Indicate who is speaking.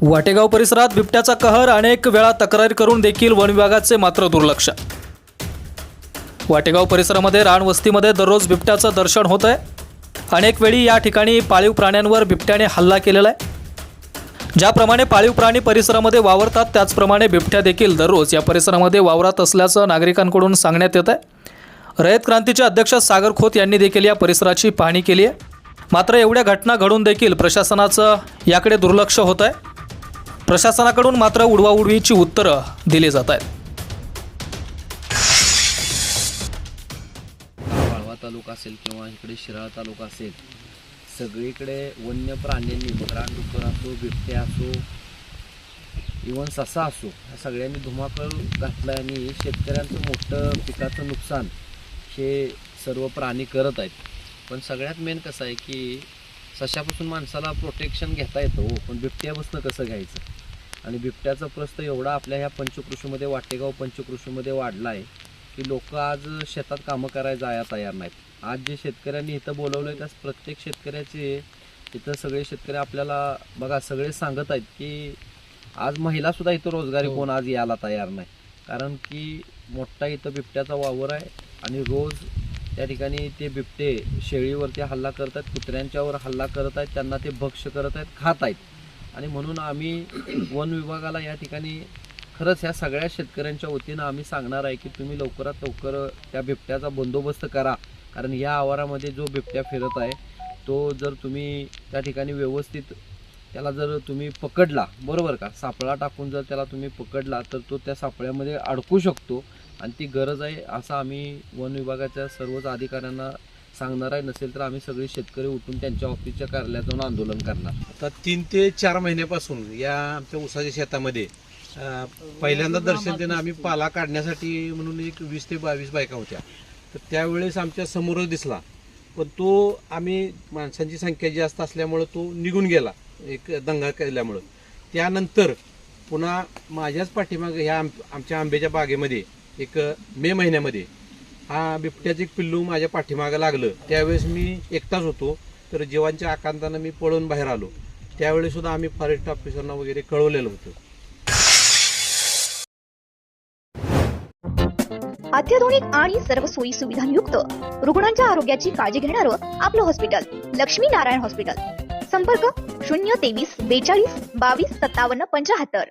Speaker 1: वाटेगाव परिसरात बिबट्याचा कहर अनेक वेळा तक्रार करून देखील वन विभागाचे मात्र दुर्लक्ष. वाटेगाव परिसरामध्ये रानवस्तीमध्ये दररोज बिबट्याचं दर्शन होत आहे अनेक वेळी या ठिकाणी पाळीव प्राण्यांवर बिबट्याने हल्ला केलेला आहे. ज्याप्रमाणे पाळीव प्राणी परिसरामध्ये वावरतात त्याचप्रमाणे बिबट्या देखील दररोज या परिसरामध्ये वावरत असल्याचं नागरिकांकडून सांगण्यात येत आहे रयत क्रांतीचे अध्यक्ष सागर खोत यांनी देखील या परिसराची पाहणी केली आहे. मात्र एवढ्या घटना घडून देखील प्रशासनाचं याकडे दुर्लक्ष होत आहे प्रशासनाकडून मात्र उडवाउडवीची उत्तरं दिली जात आहेत.
Speaker 2: वाळवा तालुका असेल किंवा इकडे शिराळा तालुका असेल सगळीकडे वन्य प्राण्यांनी मगरान डुक्कर असो बिबट्या असो इवन ससा असो ह्या सगळ्यांनी धुमाकूळ घातला आणि शेतकऱ्यांचं मोठं पिकाचं नुकसान हे सर्व प्राणी करत आहेत. पण सगळ्यात मेन कसं आहे की सशापासून माणसाला प्रोटेक्शन घेता येतं हो पण बिबट्यापासून कसं घ्यायचं? आणि बिबट्याचा प्रस्त एवढा आपल्या ह्या पंचकृषीमध्ये वाटेगाव पंचकृषीमध्ये वाढला आहे की लोक आज शेतात कामं करायला जाया तयार नाहीत. आज जे शेतकऱ्यांनी इथं बोलवलं आहे त्या प्रत्येक शेतकऱ्याचे इथं सगळे शेतकरी आपल्याला बघा सगळे सांगत आहेत की आज महिलासुद्धा इथं रोजगारी कोण आज यायला तयार नाही. कारण की मोठा इथं बिबट्याचा वावर आहे आणि रोज त्या ठिकाणी ते बिबटे शेळीवरती हल्ला करत आहेत कुत्र्यांच्यावर हल्ला करत आहेत त्यांना ते भक्ष करत आहेत खात आहेत. आणि म्हणून आम्ही वन विभागाला या ठिकाणी खरंच ह्या सगळ्या शेतकऱ्यांच्या वतीनं आम्ही सांगणार आहे की तुम्ही लवकरात लवकर त्या बिबट्याचा बंदोबस्त करा. कारण या आवारामध्ये जो बिबट्या फिरत आहे तो जर तुम्ही त्या ठिकाणी व्यवस्थित त्याला जर तुम्ही पकडला बरोबर का? सापळा टाकून जर त्याला तुम्ही पकडला तर तो त्या सापळ्यामध्ये अडकू शकतो. आणि ती गरज आहे असं आम्ही वन विभागाच्या सर्वच अधिकाऱ्यांना सांगणार आहे नसेल तर आम्ही सगळे शेतकरी उठून त्यांच्या ऑफिसच्या कार्यालयात जाऊन आंदोलन करणार.
Speaker 3: आता तीन ते चार महिन्यापासून या आमच्या ऊसाच्या शेतामध्ये पहिल्यांदा दर्शन देणं आम्ही पाला काढण्यासाठी म्हणून एक वीस ते बावीस बायका होत्या. तर त्यावेळेस आमच्या समोरच दिसला. पण तो आम्ही माणसांची संख्या जास्त असल्यामुळं तो निघून गेला एक दंगा केल्यामुळं. त्यानंतर पुन्हा माझ्याच पाठीमागं ह्या आम आमच्या आंब्याच्या बागेमध्ये एक मे महिन्यामध्ये हा बिबट्याचं एक पिल्लू माझ्या पाठीमागं लागलं. त्यावेळेस मी एकटाच होतो. तर जीवांच्या आकांतानं मी पळून बाहेर आलो. त्यावेळी सुद्धा आम्ही फॉरेस्ट ऑफिसरना वगैरे कळवलेलं होतं.
Speaker 4: अत्याधुनिक आणि सर्व सोयी सुविधांयुक्त रुग्णांच्या आरोग्याची काळजी घेणारं आपलं हॉस्पिटल लक्ष्मी नारायण हॉस्पिटल संपर्क शून्य तेवीस बेचाळीस बावीस सत्तावन्न पंचाहत्तर